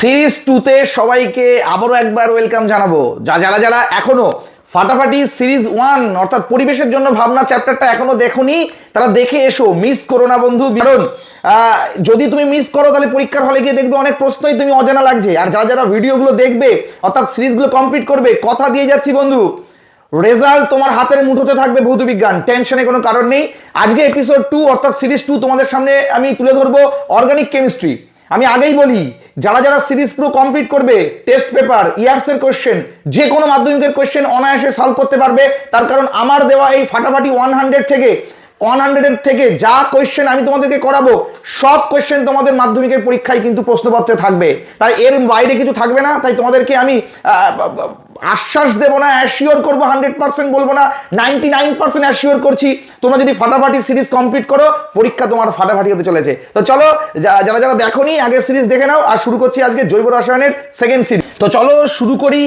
Series টুতে সবাইকে আবারও একবার ওয়েলকাম জানাব। যা যারা যারা এখনও ফাটাফাটি সিরিজ ওয়ান, অর্থাৎ পরিবেশের জন্য ভাবনা চ্যাপ্টারটা এখনও দেখোনি, তারা দেখে এসো, মিস করো না বন্ধু, কারণ যদি তুমি মিস করো, তাহলে পরীক্ষার হলে গিয়ে দেখবে অনেক প্রশ্নই তুমি অজানা লাগছে। আর যারা যারা ভিডিওগুলো দেখবে, অর্থাৎ সিরিজগুলো কমপ্লিট করবে, কথা দিয়ে যাচ্ছি বন্ধু। রেজাল্ট তোমার হাতের মুঠোতে থাকবে ভৌত বিজ্ঞান, টেনশনে কোনো কারণ নেই। আজকে এপিসোড টু অর্থাৎ সিরিজ টু তোমাদের সামনে আমি তুলে ধরবো অর্গানিক কেমিস্ট্রি আমি আগেই বলি, যারা যারা সিরিজ প্রো কমপ্লিট করবে টেস্ট পেপার ইয়ার্সের কোয়েশ্চেন যে কোনো মাধ্যমিকের কোয়েশ্চেন অনায়াসে সলভ করতে পারবে। তার কারণ আমার দেওয়া এই ফাটাফাটি ওয়ান হান্ড্রেড থেকে ওয়ান হান্ড্রেডের থেকে যা কোয়েশ্চেন আমি তোমাদেরকে করাবো, সব কোয়েশ্চেন তোমাদের মাধ্যমিকের পরীক্ষায় কিন্তু প্রশ্নপত্রে থাকবে। তাই এর বাইরে কিছু থাকবে না, তাই তোমাদেরকে আমি আশ্বাস দেবো না অ্যাসিওর করব হান্ড্রেড পার্সেন্ট বলব না নাইনটি নাইন পার্সেন্ট অ্যাসিওর করছি। তোমরা যদি ফাটাফাটি সিরিজ কমপ্লিট করো, পরীক্ষা তোমার ফাটাফাটি হতে চলেছে। তো চলো যারা যারা দেখোনি, আগের সিরিজ দেখে নাও, আর শুরু করছি আজকে জৈব রসায়নের সেকেন্ড সিরিজ তো চলো, শুরু করি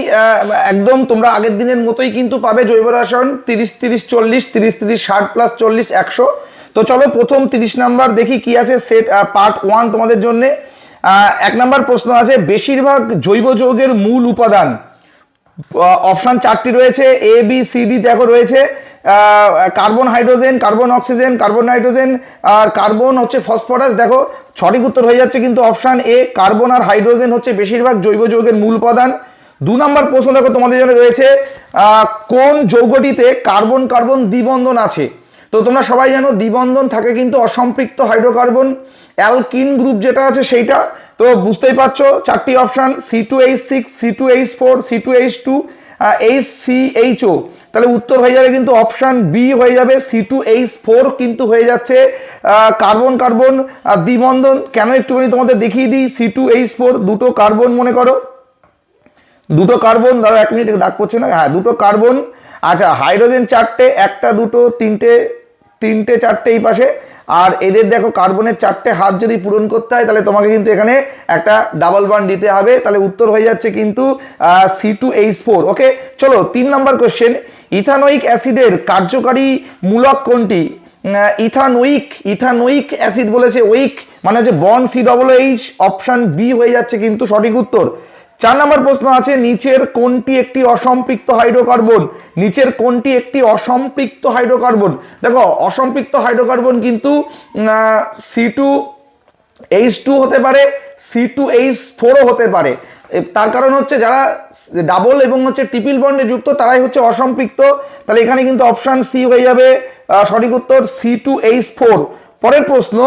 একদম তোমরা আগের দিনের মতোই কিন্তু পাবে জৈব রসায়ন, তিরিশ তিরিশ, চল্লিশ, তিরিশ তিরিশ, ষাট প্লাস চল্লিশ, একশো। তো চলো, প্রথম তিরিশ নাম্বার দেখি কি আছে সেট পার্ট ওয়ান তোমাদের জন্য। এক নাম্বার প্রশ্ন আছে, বেশিরভাগ জৈব যৌগের মূল উপাদান অপশন চারটি রয়েছে এ বি সি ডি দেখো রয়েছে। Carbon hydrogen carbon oxygen carbon nitrogen আর কার্বন হচ্ছে ফসফরাস দেখো, সঠিক উত্তর হয়ে যাচ্ছে কিন্তু অপশান এ কার্বন আর হাইড্রোজেন হচ্ছে বেশিরভাগ জৈব যৌগের মূল উপাদান। দু নম্বর প্রশ্ন দেখো তোমাদের জন্য রয়েছে কোন যৌগটিতে কার্বন কার্বন দ্বিবন্ধন আছে? তো তোমরা সবাই জানো দ্বিবন্ধন থাকে কিন্তু অসম্পৃক্ত হাইড্রোকার্বন অ্যালকিন গ্রুপ যেটা আছে সেইটা তো বুঝতেই পারছ, চারটি option C two H six C two H four C two H two H C H O তাহলে উত্তর হয়ে যাবে কিন্তু অপশান বি হয়ে যাবে সি টু এইচ ফোর কিন্তু হয়ে যাচ্ছে কার্বন কার্বন দ্বিবন্ধন। কেন একটুখানি তোমাদের দেখিয়ে দিই সি টু এইচ ফোর দুটো কার্বন মনে করো। দুটো কার্বন ধরো এক মিনিট দাগ পড়ছে না? হ্যাঁ দুটো কার্বন আচ্ছা হাইড্রোজেন চারটে, একটা দুটো, তিনটে তিনটে চারটে এই পাশে। আর এদের দেখো কার্বনের চারটে হাত যদি পূরণ করতে হয়, তাহলে তোমাকে কিন্তু এখানে একটা ডাবল বান দিতে হবে। তাহলে উত্তর হয়ে যাচ্ছে কিন্তু C two H four okay চলো, তিন নম্বর কোশ্চেন ইথানোইক অ্যাসিডের কার্যকারী মূলক কোনটি? ইথানোইক ইথানোইক অ্যাসিড বলেছে উইক মানে হচ্ছে বন C double H option B হয়ে যাচ্ছে কিন্তু সঠিক উত্তর। চার নম্বর প্রশ্ন আছে, নিচের কোনটি একটি অসম্পৃক্ত হাইড্রোকার্বন? নিচের কোনটি একটি অসম্পৃক্ত হাইড্রোকার্বন? দেখো, অসম্পৃক্ত হাইড্রোকার্বন কিন্তু সি টু এইচ টু হতে পারে সি টু এইচ ফোরও হতে পারে। তার কারণ হচ্ছে যারা ডাবল এবং হচ্ছে ট্রিপল বন্ডে যুক্ত, তারাই হচ্ছে অসম্পৃক্ত। তাহলে এখানে কিন্তু অপশান সি হয়ে যাবে সঠিক উত্তর সি টু এইচ ফোর পরের প্রশ্ন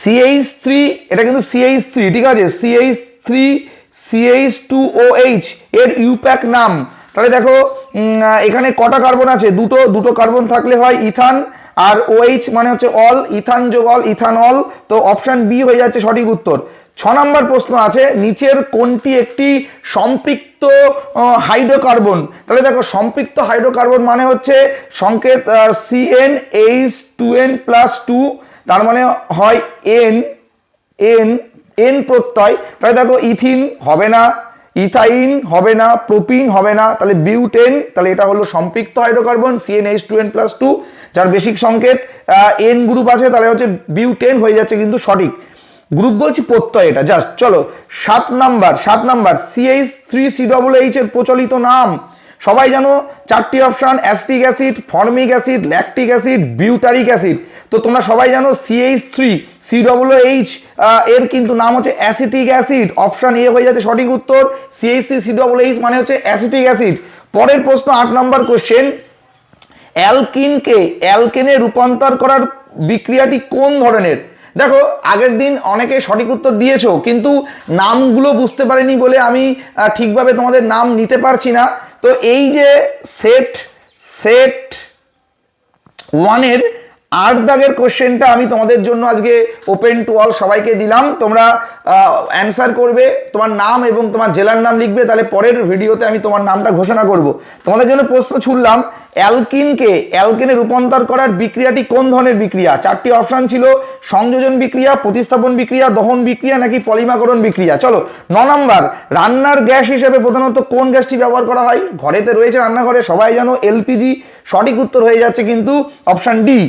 সিএইচ থ্রি এটা কিন্তু সিএইচ থ্রি ঠিক আছে? CH three CH two O H এর ইউপ্যাক নাম। তাহলে দেখো এখানে কটা কার্বন আছে? দুটো দুটো কার্বন থাকলে হয় ইথান, আর OH মানে হচ্ছে অল, ইথান যোগ অল ইথানল তো অপশন বি হয়ে যাচ্ছে সঠিক উত্তর। ছ নম্বর প্রশ্ন আছে, নিচের কোনটি একটি সম্পৃক্ত হাইড্রোকার্বন? তাহলে দেখো, সম্পৃক্ত হাইড্রোকার্বন মানে হচ্ছে সংকেত CN H two N plus two তার মানে হয় এন এন এন প্রত্যয়, তাহলে দেখো ইথিন হবে না, ইথাইন হবে না, প্রোপিন হবে না, তাহলে বিউটেন, তাহলে এটা হলো সম্পৃক্ত hydrocarbon CN H two N plus two যার বেসিক সংকেত এন গ্রুপ আছে, তাহলে হচ্ছে বিউটেন হয়ে যাচ্ছে কিন্তু সঠিক। গ্রুপ বলছি প্রত্যয় এটা জাস্ট চলো, সাত নাম্বার সাত number CH three C double H এর প্রচলিত নাম। সবাই জানো চারটি option, acetic acid, formic acid, lactic acid, butyric acid. তো তোমরা সবাই জানো CH three C double H এর কিন্তু নাম হচ্ছে অ্যাসিটিক অ্যাসিড। অপশান এ হয়ে যাচ্ছে সঠিক উত্তর CH three C double H মানে হচ্ছে অ্যাসিটিক অ্যাসিড। পরের প্রশ্ন আট নম্বর কোশ্চেন অ্যালকিনকে, অ্যালকেনে রূপান্তর করার বিক্রিয়াটি কোন ধরনের? দেখো, আগের দিন অনেকে সঠিক উত্তর দিয়েছ, কিন্তু নামগুলো বুঝতে পারিনি বলে আমি ঠিকভাবে তোমাদের নাম নিতে পারছি না। তো এই যে সেট সেট ওয়ানের আট দাগের কোশ্চেনটা আমি তোমাদের জন্য আজকে ওপেন টু অল সবাইকে দিলাম। তোমরা অ্যান্সার করবে, তোমার নাম এবং তোমার জেলার নাম লিখবে, তাহলে পরের ভিডিওতে আমি তোমার নামটা ঘোষণা করব। তোমাদের জন্য প্রশ্ন ছুড়লাম, অ্যালকিনকে, অ্যালকেনে রূপান্তর করার বিক্রিয়াটি কোন ধরনের বিক্রিয়া? চারটি অপশান ছিল, সংযোজন বিক্রিয়া, প্রতিস্থাপন বিক্রিয়া, দহন বিক্রিয়া, নাকি পলিমাকরণ বিক্রিয়া? চলো, ন নম্বর, রান্নার গ্যাস হিসেবে প্রধানত কোন গ্যাসটি ব্যবহার করা হয়? ঘরেতে রয়েছে রান্নাঘরে, সবাই জানো, এলপিজি সঠিক উত্তর হয়ে যাচ্ছে কিন্তু অপশন ডি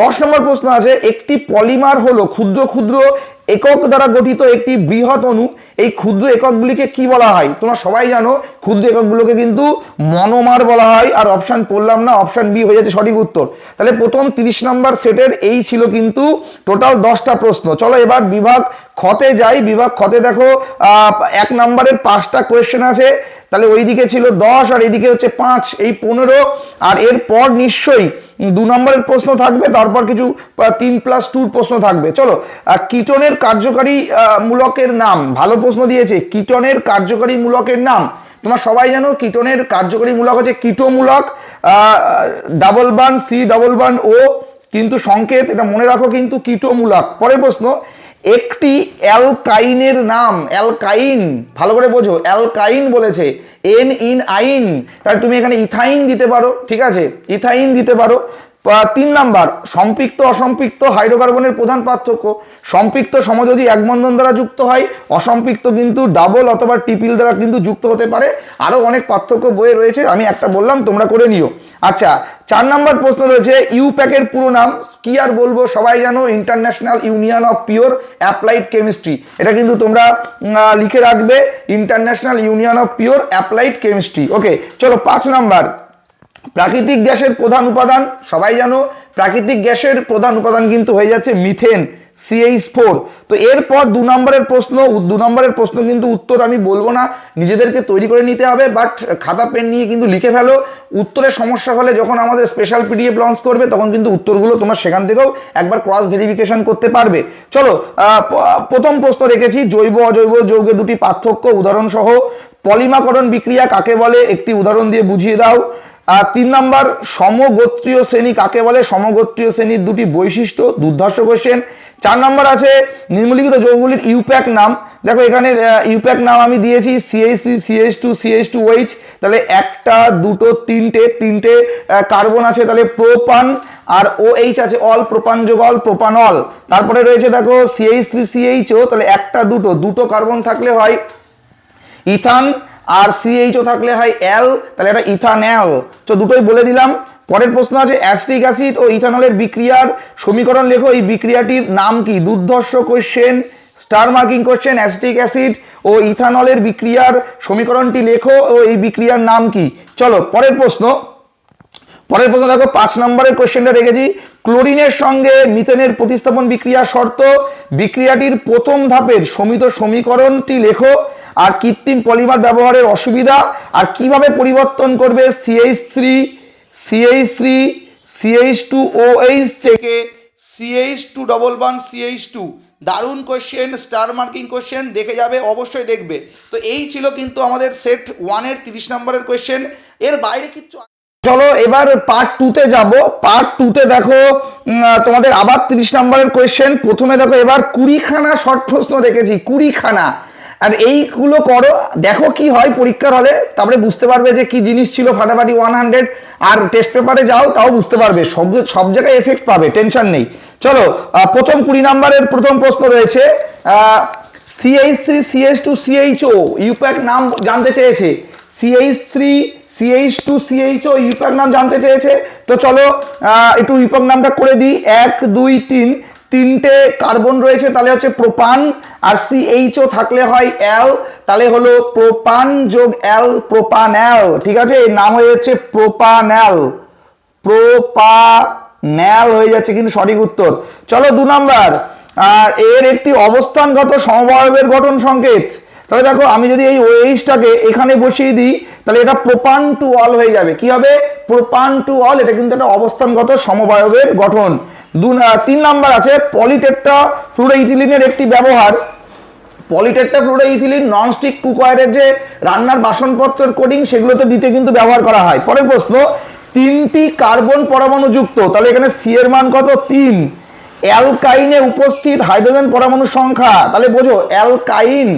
দশ নম্বর প্রশ্ন আছে, একটি পলিমার হলো ক্ষুদ্র ক্ষুদ্র একক দ্বারা গঠিত একটি বৃহৎ অণু। এই ক্ষুদ্র এককগুলিকে কি বলা হয়? তোমরা সবাই জানো, ক্ষুদ্র এককগুলোকে কিন্তু মনোমার বলা হয়। আর অপশান পড়লাম না অপশান বি হয়ে যাচ্ছে সঠিক উত্তর। তাহলে প্রথম তিরিশ নম্বর সেটের এই ছিল কিন্তু টোটাল দশটা প্রশ্ন। চলো এবার বিভাগ খতে যাই। বিভাগ খতে দেখো এক নম্বরের পাঁচটা কোয়েশ্চেন আছে। তাহলে ওইদিকে ছিল দশ, আর এদিকে হচ্ছে পাঁচ, এই পনেরো, আর এরপর নিশ্চয়ই দু নম্বরের প্রশ্ন থাকবে, তারপর কিছু তিন প্লাস টুর প্রশ্ন থাকবে। চলো কিটনের কার্যকারী মূলকের নাম, ভালো প্রশ্ন দিয়েছে, কিটনের কার্যকারী মূলকের নাম। তোমরা সবাই জানো কিটনের কার্যকরী মূলক হচ্ছে কিটোমূলক double bond C double bond O কিন্তু সংকেত, এটা মনে রাখো কিন্তু কিটোমূলক। পরের প্রশ্ন একটি অ্যালকাইনের নাম, অ্যালকাইন, ভালো করে বোঝো, অ্যালকাইন বলেছে এন ইন আইন তাহলে তুমি এখানে ইথাইন দিতে পারো, ঠিক আছে? ইথাইন দিতে পারো তিন নাম্বার, সম্পৃক্ত, অসম্পৃক্ত হাইড্রোকার্বনের প্রধান পার্থক্য। সম্পৃক্ত সমযোজী এক বন্ধন দ্বারা যুক্ত হয়, অসম্পৃক্ত কিন্তু ডাবল অথবা টিপিল দ্বারা কিন্তু যুক্ত হতে পারে। আরও অনেক পার্থক্য বইয়ে রয়েছে, আমি একটা বললাম, তোমরা করে নিও। আচ্ছা চার নাম্বার প্রশ্ন রয়েছে ইউপ্যাকের পুরো নাম কি আর বলব? সবাই জানো international union of pure applied chemistry এটা কিন্তু তোমরা লিখে রাখবে international union of pure applied chemistry okay চলো পাঁচ নাম্বার। প্রাকৃতিক গ্যাসের প্রধান উপাদান, সবাই জানো, প্রাকৃতিক গ্যাসের প্রধান উপাদান কিন্তু হয়ে যাচ্ছে মিথেন সিএইচ ফোর তো এরপর দু নম্বরের প্রশ্ন দু নম্বরের প্রশ্ন কিন্তু উত্তর আমি বলব না, নিজেদেরকে তৈরি করে নিতে হবে বাট খাতা, পেন নিয়ে কিন্তু লিখে ফেলো। উত্তরের সমস্যা হলে যখন আমাদের স্পেশাল পিডিএফ লঞ্চ করবে, তখন কিন্তু উত্তরগুলো তোমরা সেখান থেকেও একবার ক্রস ভেরিফিকেশন করতে পারবে। চলো প্রথম প্রশ্ন রেখেছি, জৈব, অজৈব যৌগের দুটি পার্থক্য উদাহরণ সহ পলিমাকরণ বিক্রিয়া কাকে বলে? একটি উদাহরণ দিয়ে বুঝিয়ে দাও। তিন নম্বর, সমগোত্রীয় শ্রেণি কাকে বলে? সমগোত্রীয় শ্রেণির দুটি বৈশিষ্ট্য, দুর্ধর্ষ কোশ্চেন চার নাম্বার আছে, নিম্নলিখিত যৌগগুলির ইউপ্যাক নাম। দেখো এখানে ইউপ্যাক নাম আমি দিয়েছি CH three CH two CH two OH তাহলে একটা, দুটো, তিনটে তিনটে কার্বন আছে, তাহলে প্রোপান আর ও এইচ আছে অল প্রোপান যোগ অল প্রোপানল তারপরে রয়েছে দেখো সিএইচ থ্রি সিএইচও তাহলে একটা, দুটো দুটো কার্বন থাকলে হয়। ইথান আর সিএইচও থাকলে হয় এল তাহলে এটা ইথানল তো দুটোই বলে দিলাম। পরের প্রশ্ন আছে অ্যাস্ট্রিক অ্যাসিড ও ইথানলের বিক্রিয়ার সমীকরণ লেখো। এই বিক্রিয়াটির নাম কি? দুর্ধর্ষ question star marking question acetic acid ও ইথানলের বিক্রিয়ার সমীকরণটি লেখো। ও এই বিক্রিয়ার নাম কি? চলো, পরের প্রশ্ন। পরের প্রশ্ন দেখো, পাঁচ নম্বরের কোশ্চেনটা রেখেছি ক্লোরিনের সঙ্গে মিথেনের প্রতিস্থাপন বিক্রিয়া শর্ত। বিক্রিয়াটির প্রথম ধাপের সমিত সমীকরণটি লেখো। আর কৃত্রিম পলিমার ব্যবহারের অসুবিধা আর কীভাবে পরিবর্তন করবে CH three CH three CH two O H থেকে CH two double one CH two দারুণ কোয়েশ্চেন স্টার মার্কিং কোয়েশ্চেন দেখে যাবে অবশ্যই দেখবে। তো এই ছিল কিন্তু আমাদের সেট ওয়ানের তিরিশ নম্বরের কোশ্চেন এর বাইরে কিচ্ছু চলো এবার পার্ট টুতে যাব। পার্ট টুতে দেখো তোমাদের আবার তিরিশ নম্বরের কোয়েশ্চেন প্রথমে দেখো এবার কুড়িখানা শর্ট প্রশ্ন রেখেছি কুড়িখানা। আর এইগুলো করো, দেখো কি হয় পরীক্ষার হলে, তারপরে বুঝতে পারবে যে কি জিনিস ছিল ফাটাফাটি ওয়ান হান্ড্রেড আর টেস্ট পেপারে যাও, তাও বুঝতে পারবে। সব সব জায়গায় এফেক্ট পাবে টেনশন নেই। চলো প্রথম কুড়ি নাম্বারের প্রথম প্রশ্ন রয়েছে CH three CH two CHO IUPAC নাম জানতে চেয়েছে। CH three CH two CHO IUPAC নাম জানতে চেয়েছে। তো চলো একটু ইউপ্যাক নামটা করে দিই। এক, দুই, তিন। তিনটে কার্বন রয়েছে, তাহলে হচ্ছে প্রোপান, আর সিএইচও থাকলে হয় এল তাহলে হলো প্রোপান যোগ এল প্রোপানএল ঠিক আছে? এর নাম হয়ে যাচ্ছে প্রোপানএল প্রোপান্যাল হয়ে যাচ্ছে কিন্তু সঠিক উত্তর। চলো দু নাম্বার। আর এর একটি অবস্থানগত সমবায়বের গঠন সংকেত। তাহলে দেখো, আমি যদি এই ওএইচটাকে এখানে বসিয়ে দিই, তাহলে এটা প্রোপান টু অল হয়ে যাবে। কি হবে? প্রোপান টু অল, এটা কিন্তু একটা অবস্থানগত সমবায়বের গঠন। দু তিন নাম্বার আছে পলিটেট্টা ফ্লুরোইথিলিনের একটি ব্যবহার। পলিটেট্টা ফ্লুরোইথিলিন ননস্টিক কুকওয়ারের যে রান্নার বাসনপত্রের কোডিং সেগুলোতে দিতে কিন্তু ব্যবহার করা হয়। পরের প্রশ্ন, তিনটি কার্বন পরমাণু যুক্ত, তাহলে এখানে সি এর মান কত? তিন। অ্যালকাইনে উপস্থিত হাইড্রোজেন পরমাণু সংখ্যা, তাহলে বোঝো, অ্যালকাইন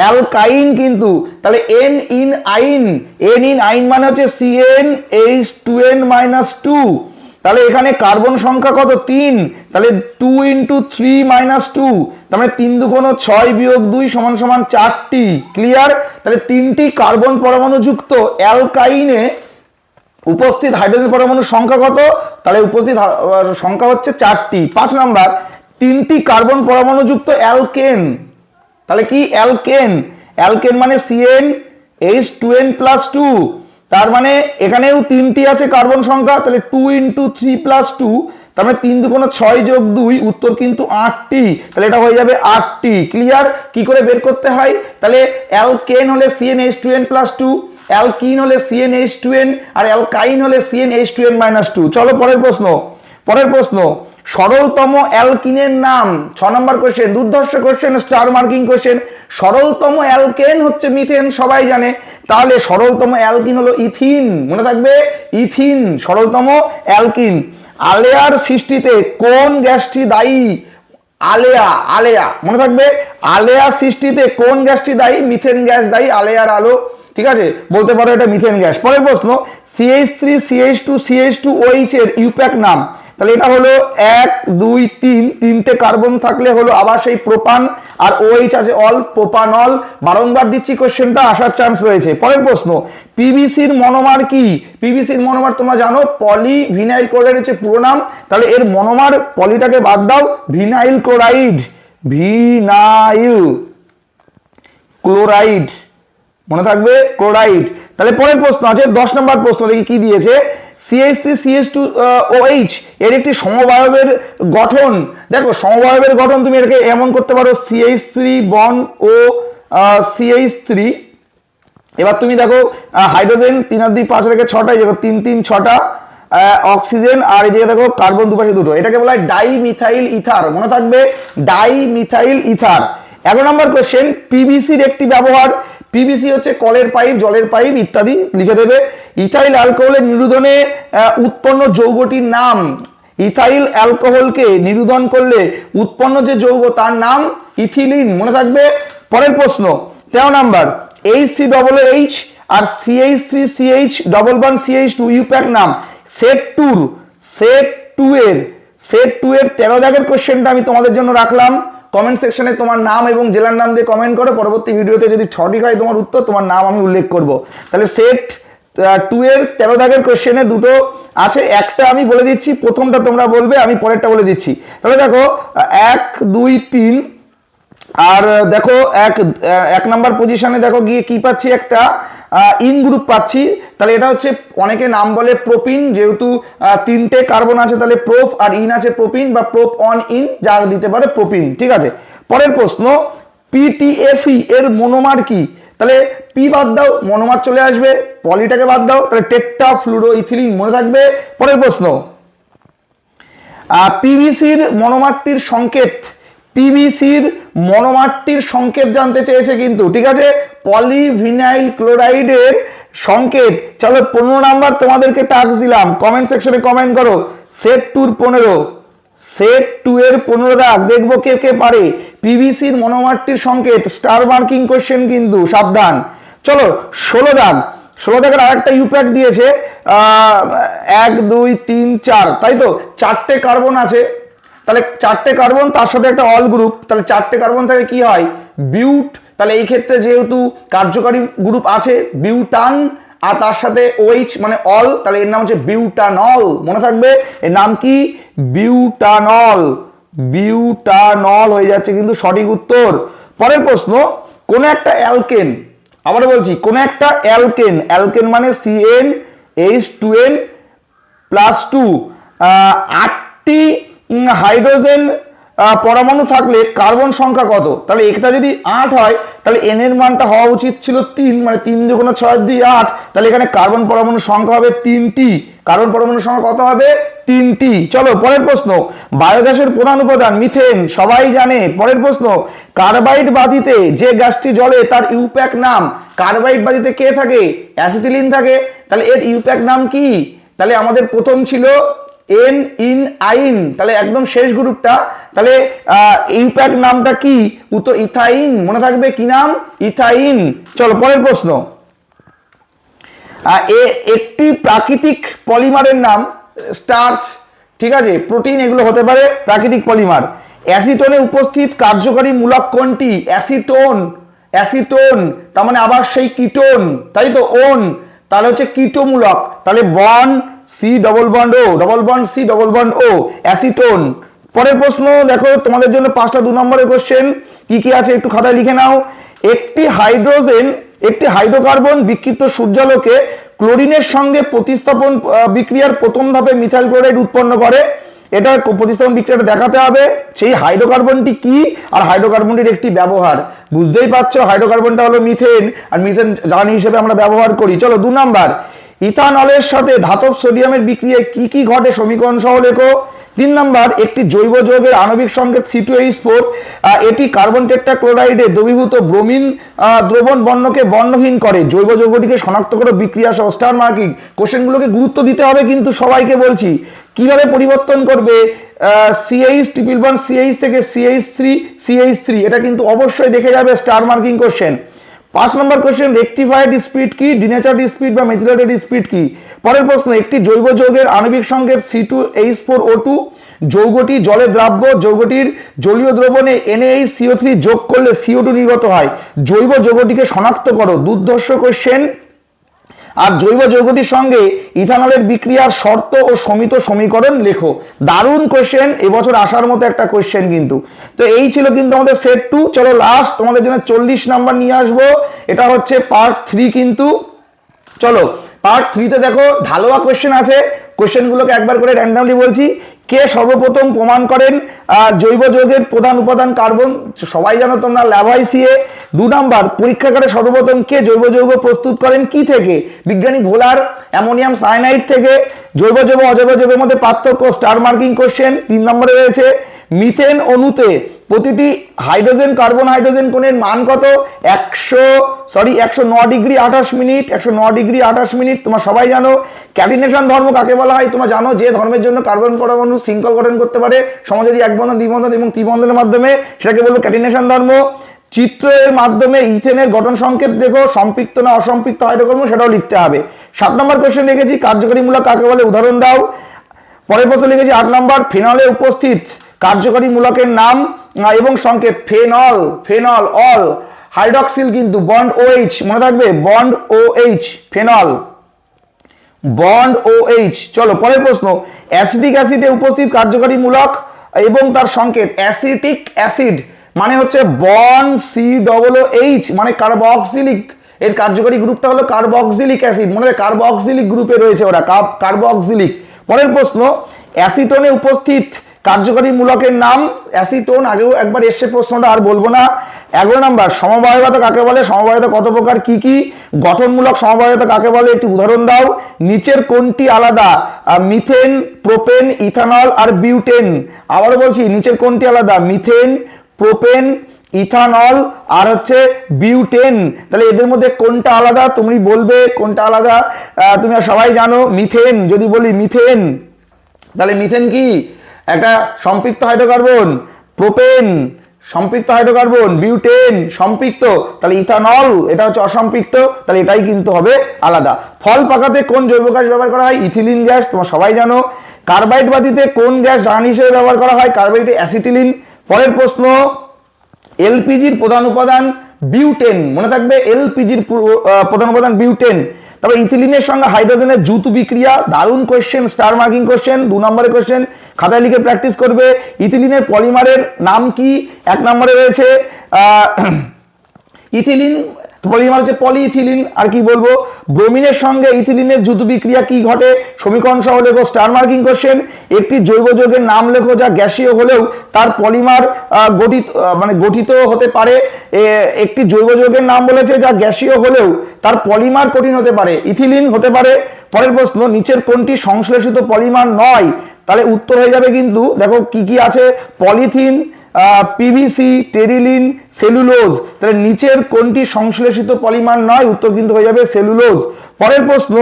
অ্যালকাইন কিন্তু, তাহলে এন ইন আইন এন ইন আইন মানে হচ্ছে C N H two N minus two তাহলে এখানে কার্বন সংখ্যা কত? তিন। তাহলে two into three minus two তার মানে তিন দুগুণ ছয় বিয়োগ দুই সমান সমান চারটি। ক্লিয়ার তাহলে তিনটি কার্বন পরমাণু যুক্ত অ্যালকাইনে উপস্থিত হাইড্রোজেন পরমাণুর সংখ্যা কত? তাহলে উপস্থিত সংখ্যা হচ্ছে চারটি। পাঁচ নাম্বার, তিনটি কার্বন পরমাণুযুক্ত অ্যালকেন। তাহলে কি? অ্যালকেন। অ্যালকেন মানে CN H two N plus two তার মানে এখানেও তিনটি আছে কার্বন সংখ্যা, তাহলে two into three plus two তার মানে তিন দুগুণ ছয় যোগ দুই, উত্তর কিন্তু আটটি, তাহলে এটা হয়ে যাবে আটটি ক্লিয়ার কি করে বের করতে হয়? তাহলে অ্যালকেন হলে CN H two N plus two alkene হলে সিএন এইচ টু এন আর অ্যালকাইন হলে CN H two N minus two চলো পরের প্রশ্ন পরের প্রশ্ন। সরলতম অ্যালকিনের নাম, ছ নম্বর কোশ্চেন দুর্ধর্ষ কোশ্চেন স্টার মার্কিং কোশ্চেন সরলতম অ্যালকেন হচ্ছে মিথেন সবাই জানে। তাহলে সরলতম অ্যালকিন হলো ইথিন, মনে থাকবে? Ethene, সরলতম alkyne. আলেয়ার সৃষ্টিতে কোন গ্যাসটি দায়ী? আলেয়া আলেয়া, মনে থাকবে? আলেয়া সৃষ্টিতে কোন গ্যাসটি দায়ী? মিথেন গ্যাস দায়ী, আলেয়ার আলো। ঠিক আছে? বলতে পারো এটা মিথেন গ্যাস। পরের প্রশ্ন CH three CH two CH two OH এর ইউপ্যাক নাম। তাহলে এটা হলো এক, দুই, তিন, তিনটে কার্বন থাকলে হলো আবার সেই প্রোপান আর ওইচ আছে অল প্রোপানল বারংবার দিচ্ছি কোশ্চেনটা আসার চান্স রয়েছে। পরের প্রশ্ন পিভিসির মনোমার কি? পিভিসির মনোমার তোমরা জানো পলি ভিনাইল ক্লোরাইড হচ্ছে পুরো নাম। তাহলে এর মনোমার পলিটাকে বাদ দাও ভিনাইল ক্লোরাইড ভিনাইল ক্লোরাইড মনে থাকবে ক্লোরাইড তাহলে পরের প্রশ্ন আছে, দশ নম্বর প্রশ্ন দেখি কি দিয়েছে। CH three CH two OH এর একটি সমবায়বের গঠন। দেখো, সমবায়বের গঠন তুমি এটাকে এমন করতে পারো সিএইচ থ্রি বন ও সিএইচ থ্রি এবার তুমি দেখো হাইড্রোজেন তিন আর দুই পাঁচ রেখে ছটাই, দেখো, তিন তিন, ছটা অক্সিজেন, আর এই যে দেখো, কার্বন দুপাশে দুটো। এটাকে বলা হয় ডাই মিথাইল ইথার। মনে থাকবে ডাই মিথাইল ইথার। এগারো নম্বর কোশ্চেন পিভিসির একটি ব্যবহার। পিভিসি হচ্ছে কলের পাইপ, জলের পাইপ ইত্যাদি লিখে দেবে। ইথাইল অ্যালকোহলের নিরুদনে উৎপন্ন যৌগটির নাম, ইথাইল অ্যালকোহলকে নিরুদন করলে উৎপন্ন যে যৌগ তার নাম ইথিলিন। মনে থাকবে? পরের প্রশ্ন, তেরো number H C double H আর CH three CH double one CH two IUPAC নাম সেট টুর সেট টু এর সেট টু এর তেরো দাগের কোশ্চেনটা আমি তোমাদের জন্য রাখলাম। কমেন্ট সেকশনে তোমার নাম এবং জেলার নাম দিয়ে কমেন্ট করো। পরবর্তী ভিডিওতে যদি সঠিক হয় তোমার উত্তর, তোমার নাম আমি উল্লেখ করব। তাহলে সেট টু এর তেরো দাগের কোয়েশ্চেনে দুটো আছে, একটা আমি বলে দিচ্ছি, প্রথমটা তোমরা বলবে, আমি পরেরটা বলে দিচ্ছি। তাহলে দেখো, এক, দুই, তিন, আর দেখো, এক এক নাম্বার পজিশনে দেখো গিয়ে কি পাচ্ছি একটা? ইন গ্রুপ পাচ্ছি। তাহলে এটা হচ্ছে অনেকে নাম বলে প্রোপিন যেহেতু তিনটে কার্বন আছে, তাহলে প্রোপ আর ইন আছে প্রোপিন বা প্রোপ অন ইন যা দিতে পারে প্রোপিন ঠিক আছে? পরের প্রশ্ন পিটিএফই এর মনোমার কি? তাহলে পি বাদ দাও, মনোমার চলে আসবে পলিটাকে বাদ দাও, তাহলে টেট্টা ফ্লুরো ইথিলিন মনে থাকবে। পরের প্রশ্ন পিভিসির মনোমারটির সংকেত পিভিসির মনোমারটির সংকেত জানতে চেয়েছে কিন্তু, ঠিক আছে? পলিভিনাইল ক্লোরাইডের সংকেত। চলো পনেরো নাম্বার তোমাদেরকে টাস্ক দিলাম। কমেন্ট সেকশনে কমেন্ট করো। সেট টুর পনেরো। সেট টু এর পনেরো দাগ। দেখব কে কে পারে। পিভিসির মনোমারটির সংকেত। স্টার মার্কিং কোশ্চেন কিন্তু, সাবধান। চলো, ষোলো দাগ। ষোলো দাগের আরেকটা ইউপ্যাক দিয়েছে। এক, দুই, তিন, চার। তাই তো? চারটে কার্বন আছে। তাহলে চারটে কার্বন তার সাথে একটা অল গ্রুপ তাহলে চারটে কার্বন থেকে কি হয়? বিউট তাহলে এই ক্ষেত্রে যেহেতু কার্যকারী গ্রুপ আছে বিউটান আর তার সাথে ওইচ মানে অল তাহলে এর নাম হচ্ছে বিউটানল মনে থাকবে? এর নাম কি? বিউটানল বিউটানল হয়ে যাচ্ছে কিন্তু সঠিক উত্তর। পরের প্রশ্ন, কোন একটা অ্যালকেন আবার বলছি, কোন একটা অ্যালকেন অ্যালকেন মানে CN H two N plus two আটটি হাইড্রোজেন পরমাণু থাকলে কার্বন সংখ্যা কত? তাহলে এটা যদি আট হয়, তাহলে এন এর মানটা হওয়া উচিত ছিল তিন মানে তিন যখন ছয় দুই আট। তাহলে এখানে কার্বন পরমাণুর সংখ্যা হবে তিনটি। কার্বন পরমাণুর সংখ্যা কত হবে? তিনটি। চলো, পরের প্রশ্ন। বায়োগ্যাসের প্রধান উপাদান মিথেন। সবাই জানে? পরের প্রশ্ন। কার্বাইড বাদিতে যে গ্যাসটি জ্বলে, তার ইউপ্যাক নাম। কার্বাইড বাদিতে কে থাকে? অ্যাসিটিলিন থাকে। তাহলে এর ইউপ্যাক নাম কি? তাহলে আমাদের প্রথম ছিল এন ইন আইন। তাহলে একদম শেষ গ্রুপটা। তাহলে ইউপ্যাক নামটা কি? উত্তর ইথাইন। মনে থাকবে কি নাম? ইথাইন। চলো, পরের প্রশ্ন। একটি প্রাকৃতিক পলিমারের নাম, স্টার্চ, ঠিক আছে? প্রোটিন, এগুলো হতে পারে প্রাকৃতিক পলিমার। অ্যাসিটোনে উপস্থিত কার্যকারী মূলক কোনটি? অ্যাসিটোন। অ্যাসিটোন, তার মানে আবার সেই কিটোন। তাই তো? ওন। তাহলে হচ্ছে কিটোমূলক। তাহলে bond C double bond O double bond C double bond O acetone পরের প্রশ্ন, দেখো, তোমাদের জন্য পাঁচটা দু নম্বরের কোশ্চেন কি কি আছে একটু খাতায় লিখে নাও। একটি হাইড্রোজেন, একটি হাইড্রোকার্বন বিকৃত সূর্যালোকে ক্লোরিনের সঙ্গে প্রতিস্থাপন বিক্রিয়ার প্রথম ধাপে মিথাইল ক্লোরাইড উৎপন্ন করে। এটা প্রতিস্থাপন বিক্রিয়াটা দেখাতে হবে। সেই হাইড্রোকার্বনটি কি আর হাইড্রোকার্বনটির একটি ব্যবহার? বুঝতেই পারছ, হাইড্রোকার্বনটা হলো মিথেন। আর মিথেন জ্বালানি হিসেবে আমরা ব্যবহার করি। চলো, দু নাম্বার। ইথানলের সাথে ধাতব সোডিয়ামের বিক্রিয়ায় কি কি ঘটে সমীকরণ সহ লেখো। তিন নাম্বার, একটি জৈব যৌগের আণবিক সংকেত সি টু এইচ ফোর এটি কার্বন টেট্রা ক্লোরাইডে দ্রবীভূত ব্রোমিন দ্রবণ বর্ণকে বর্ণহীন করে। জৈব যৌগটিকে শনাক্ত করে বিক্রিয়া সহ। স্টার মার্কিং, কোশ্চেনগুলোকে গুরুত্ব দিতে হবে কিন্তু সবাইকে বলছি। কীভাবে পরিবর্তন করবে সিএইচ ট্রিপল ওয়ান সিএইচ থেকে সিএইচ থ্রি সিএইচ থ্রি এটা কিন্তু অবশ্যই দেখে যাবে স্টার মার্কিং কোশ্চেন। পাঁচ নম্বর কোয়েশ্চেন রেকটিফাইড স্পিড কি ডিনেচার্ড স্পিড বা মেথিলেটেড স্পিড কি? পরের প্রশ্ন, একটি জৈব যৌগের আণবিক সংকেত C two H four O two যৌগটি জলে দ্রাব্য, যৌগটির জলীয় দ্রবণে এনএইচ সিও থ্রি যোগ করলে সিও টু নির্গত হয়। জৈব যৌগটিকে শনাক্ত করো। দুর্ধর্ষ কোশ্চেন আর জৈব যৌগটির সঙ্গে ইথানলের বিক্রিয়ার শর্ত ও সমিত সমীকরণ লেখো। দারুণ কোশ্চেন এবছর আসার মতো একটা কোয়েশ্চেন কিন্তু। তো এই ছিল কিন্তু আমাদের সেট টু চলো লাস্ট তোমাদের জন্য চল্লিশ নাম্বার নিয়ে আসব। এটা হচ্ছে পার্ট থ্রি কিন্তু। চলো পার্ট থ্রিতে দেখো, ঢালোয়া কোশ্চেন আছে। কোশ্চেনগুলোকে একবার করে র্যান্ডামলি বলছি। কে সর্বপ্রথম প্রমাণ করেন? জৈব যৌগের প্রধান উপাদান কার্বন সবাই জানো তোমরা ল্যাভাইসিএ দু নাম্বার পরীক্ষাগারে সর্বপ্রথম কে জৈব যৌগ প্রস্তুত করেন কি থেকে? বিজ্ঞানী ভোলার অ্যামোনিয়াম সায়ানাইড থেকে। জৈব যৌগ, অজৈব যৌগের মধ্যে পার্থক্য স্টার মার্কিং কোশ্চেন তিন নম্বরে রয়েছে মিথেন অণুতে প্রতিটি হাইড্রোজেন কার্বন হাইড্রোজেন কোণের মান কত? একশো সরি একশো ন ডিগ্রি আঠাশ মিনিট, একশো ন ডিগ্রি আঠাশ মিনিট, তোমরা সবাই জানো। ক্যাটিনেশন ধর্ম কাকে বলা হয়? তোমরা জানো যে ধর্মের জন্য কার্বন পরমাণু শৃঙ্খল গঠন করতে পারে। সমাজে যদি এক বন্ধন দ্বিবন্ধন এবং ত্রিবন্ধনের মাধ্যমে, সেটাকে বলব ক্যাটিনেশন ধর্ম। চিত্রের মাধ্যমে ইথেনের গঠন সংকেত দেখো, সম্পৃক্ত না অসম্পৃক্ত হাইড্রোকার্বন সেটাও লিখতে হবে। সাত নম্বর কোয়েশ্চেন লিখেছি, কার্যকরীমূলক কাকে বলে? উদাহরণ দাও। পরের প্রশ্ন লিখেছি, আট নম্বর, ফেনলে উপস্থিত কার্যকরী মূলকের নাম এবং সংকেত, ফেনল ফেনল, অল। হাইড্রক্সিল কিন্তু বন্ড ওএইচ মনে থাকবে? Bond OH phenol. Bond OH চলো, পরের প্রশ্ন। অ্যাসিডিক অ্যাসিডে উপস্থিত কার্যকরী মূলক এবং তার সংকেত, অ্যাসিটিক অ্যাসিড। মানে হচ্ছে বন, সি ডবল এইচ মানে কার্বক্সিলিক এর কার্যকরী গ্রুপটা হলো কার্বক্সিলিক অ্যাসিড মনে হয় কার্বক্সিলিক গ্রুপে রয়েছে ওরা কার্বক্সিলিক পরের প্রশ্ন অ্যাসিটোনে উপস্থিত কার্যকরী মূলকের নাম? অ্যাসিটোন আগেও একবার এসছে প্রশ্নটা, আর বলব না। এগারো নাম্বার, সমবায়তা কাকে বলে? সমবায়তা কত প্রকার, কি কি? গঠনমূলক সমবায়তা কাকে বলে? একটি উদাহরণ দাও। নিচের কোনটি আলাদা? মিথেন প্রোপেন ইথানল আর বিউটেন আবারও বলছি, নিচের কোনটি আলাদা? মিথেন প্রোপেন, ইথানল আর হচ্ছে বিউটেন। তাহলে এদের মধ্যে কোনটা আলাদা? তুমি বলবে কোনটা আলাদা? তুমি সবাই জানো, মিথেন। যদি বলি মিথেন, তাহলে মিথেন কি? একটা সম্পৃক্ত হাইড্রোকার্বন, প্রোপেন, সম্পৃক্ত হাইড্রোকার্বন, বিউটেন, সম্পৃক্ত। তাহলে ইথানল, এটা হচ্ছে অসম্পৃক্ত, তাহলে এটাই কিন্তু হবে আলাদা। ফল পাকাতে কোন জৈব গ্যাস ব্যবহার করা হয়? ইথিলিন গ্যাস, তোমরা সবাই জানো। কার্বাইড বাতিতে কোন গ্যাস জ্বালানি হিসেবে ব্যবহার করা হয়? কার্বাইডে অ্যাসিটিলিন পরের প্রশ্ন এলপিজির প্রধান উপাদান বিউটেন, মনে থাকবে এলপিজির প্রধান উপাদান বিউটেন। তবে ইথিলিনের সঙ্গে হাইড্রোজেনের যুত বিক্রিয়া, দারুণ কোয়েশ্চেন স্টার মার্কিং কোয়েশ্চেন দু নম্বরের কোয়েশ্চেন খাতায় লিখে প্র্যাকটিস করবে। ইথিলিনের পলিমারের নাম কি? এক নম্বরে রয়েছে ইথিলিন পলিমার হচ্ছে পলিইথিলিন আর কি বলব? ব্রোমিনের সঙ্গে ইথিলিনের যুত বিক্রিয়া কি ঘটে? সমীকরণ সহ লেখো স্টার মার্কিং কোশ্চেন একটি জৈব যৌগের নাম লেখো যা গ্যাসীয় হলেও তার পলিমার গঠিত মানে গঠিত হতে পারে। একটি জৈব যৌগের নাম বলেছে যা গ্যাসীয় হলেও তার পলিমার কঠিন হতে পারে। ইথিলিন হতে পারে। পরের প্রশ্ন, নিচের কোনটি সংশ্লেষিত পলিমার নয়? তাহলে উত্তর হয়ে যাবে কিন্তু, দেখো কি কি আছে? Polythene PVC terylene, cellulose. তাহলে নিচের কোনটি সংশ্লেষিত পলিমার নয়, উত্তর কিন্তু হয়ে যাবে সেলুলোজ। পরের প্রশ্ন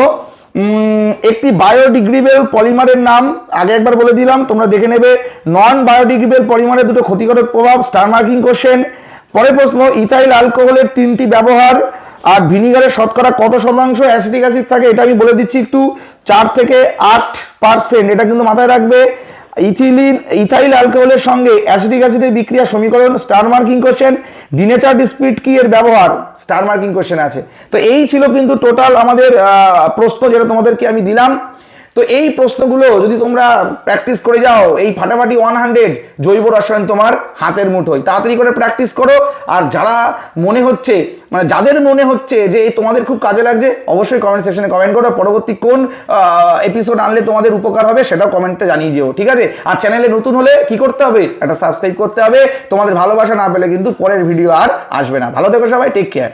একটি বায়োডিগ্রেডেবল পলিমারের নাম, আগে একবার বলে দিলাম, তোমরা দেখে নেবে। নন বায়োডিগ্রেডেবল পলিমারের দুটো ক্ষতিকারক প্রভাব স্টার মার্কিং কোশ্চেন পরের প্রশ্ন ইথাইল অ্যালকোহলের তিনটি ব্যবহার, আর ভিনিগারের শতকরা কত শতাংশ অ্যাসিটিক অ্যাসিড থাকে, এটা আমি বলে দিচ্ছি একটু, চার থেকে আট পার্সেন্ট এটা কিন্তু মাথায় রাখবে। ইথিলিন, ইথাইল অ্যালকোহলের সঙ্গে অ্যাসিডিক অ্যাসিডের বিক্রিয়া সমীকরণ, star marking question, denatured spirit কি এর ব্যবহার? স্টার মার্কিং কোশ্চেন আছে। তো এই ছিল কিন্তু টোটাল আমাদের প্রশ্ন যেটা তোমাদেরকে আমি দিলাম। তো এই প্রশ্নগুলো যদি তোমরা প্র্যাকটিস করে যাও, এই ফাটাফাটি ওয়ান হান্ড্রেড জৈব রসায়ন তোমার হাতের মুঠোয়। তাড়াতাড়ি করে প্র্যাকটিস করো। আর যারা মনে হচ্ছে মানে যাদের মনে হচ্ছে যে তোমাদের খুব কাজে লাগছে, অবশ্যই কমেন্ট সেকশনে কমেন্ট করো। পরবর্তী কোন এপিসোড আনলে তোমাদের উপকার হবে, সেটাও কমেন্টে জানিয়ে যেও ঠিক আছে? আর চ্যানেলে নতুন হলে কি করতে হবে? একটা সাবস্ক্রাইব করতে হবে। তোমাদের ভালোবাসা না পেলে কিন্তু পরের ভিডিও আর আসবে না। ভালো থেকো সবাই টেক কেয়ার